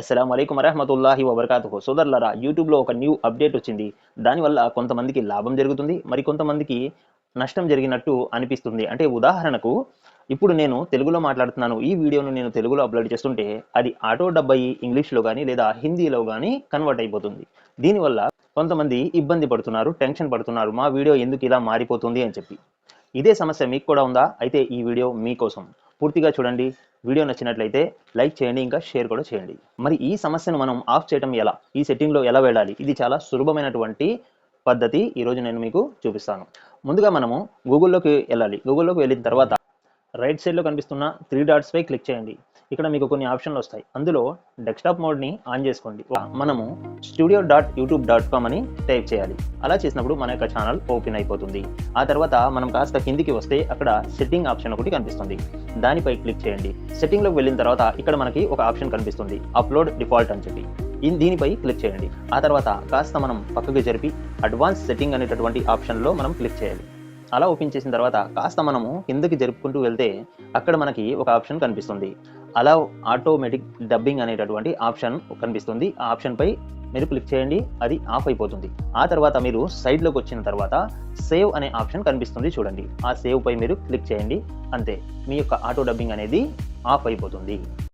అస్సలం అయికు వరహమతుల్లాహి వబర్కాతుహు. సోదరులారా యూట్యూబ్లో ఒక న్యూ అప్డేట్ వచ్చింది. దానివల్ల కొంతమందికి లాభం జరుగుతుంది మరి కొంతమందికి నష్టం జరిగినట్టు అనిపిస్తుంది. అంటే ఉదాహరణకు ఇప్పుడు నేను తెలుగులో మాట్లాడుతున్నాను. ఈ వీడియోను నేను తెలుగులో అప్లోడ్ చేస్తుంటే అది ఆటో డబ్బై ఇంగ్లీష్లో కానీ లేదా హిందీలో కానీ కన్వర్ట్ అయిపోతుంది. దీనివల్ల కొంతమంది ఇబ్బంది పడుతున్నారు టెన్షన్ పడుతున్నారు. మా వీడియో ఎందుకు ఇలా మారిపోతుంది అని చెప్పి. ఇదే సమస్య మీకు కూడా ఉందా? అయితే ఈ వీడియో మీకోసం. పూర్తిగా చూడండి. వీడియో నచ్చినట్లయితే లైక్ చేయండి ఇంకా షేర్ కూడా చేయండి. మరి ఈ సమస్యను మనం ఆఫ్ చేయడం ఎలా? ఈ సెట్టింగ్లో ఎలా వెళ్ళాలి? ఇది చాలా సులభమైనటువంటి పద్ధతి. ఈరోజు నేను మీకు చూపిస్తాను. ముందుగా మనము గూగుల్లోకి వెళ్ళాలి. గూగుల్లోకి వెళ్ళిన తర్వాత రైట్ సైడ్లో కనిపిస్తున్న త్రీ డాట్స్పై క్లిక్ చేయండి. ఇక్కడ మీకు కొన్ని ఆప్షన్లు వస్తాయి. అందులో డెస్క్టాప్ మోడ్ని ఆన్ చేసుకోండి. మనము studio dot YouTube dot com అని టైప్ చేయాలి. అలా చేసినప్పుడు మన యొక్క ఛానల్ ఓపెన్ అయిపోతుంది. ఆ తర్వాత మనం కాస్త కిందికి వస్తే అక్కడ సెట్టింగ్ ఆప్షన్ ఒకటి కనిపిస్తుంది. దానిపై క్లిక్ చేయండి. సెట్టింగ్లోకి వెళ్ళిన తర్వాత ఇక్కడ మనకి ఒక ఆప్షన్ కనిపిస్తుంది. అప్లోడ్ డిఫాల్ట్ అని చెప్పి. దీనిపై క్లిక్ చేయండి. ఆ తర్వాత కాస్త మనం పక్కకి జరిపి అడ్వాన్స్ సెట్టింగ్ అనేటటువంటి ఆప్షన్లో మనం క్లిక్ చేయాలి. అలా ఓపెన్ చేసిన తర్వాత కాస్త మనము కిందకి జరుపుకుంటూ వెళ్తే అక్కడ మనకి ఒక ఆప్షన్ కనిపిస్తుంది. అలా ఆటోమేటిక్ డబ్బింగ్ అనేటటువంటి ఆప్షన్ కనిపిస్తుంది. ఆ ఆప్షన్పై మీరు క్లిక్ చేయండి అది ఆఫ్ అయిపోతుంది. ఆ తర్వాత మీరు సైడ్లోకి వచ్చిన తర్వాత సేవ్ అనే ఆప్షన్ కనిపిస్తుంది చూడండి. ఆ సేవ్పై మీరు క్లిక్ చేయండి అంతే. మీ యొక్క ఆటో డబ్బింగ్ అనేది ఆఫ్ అయిపోతుంది.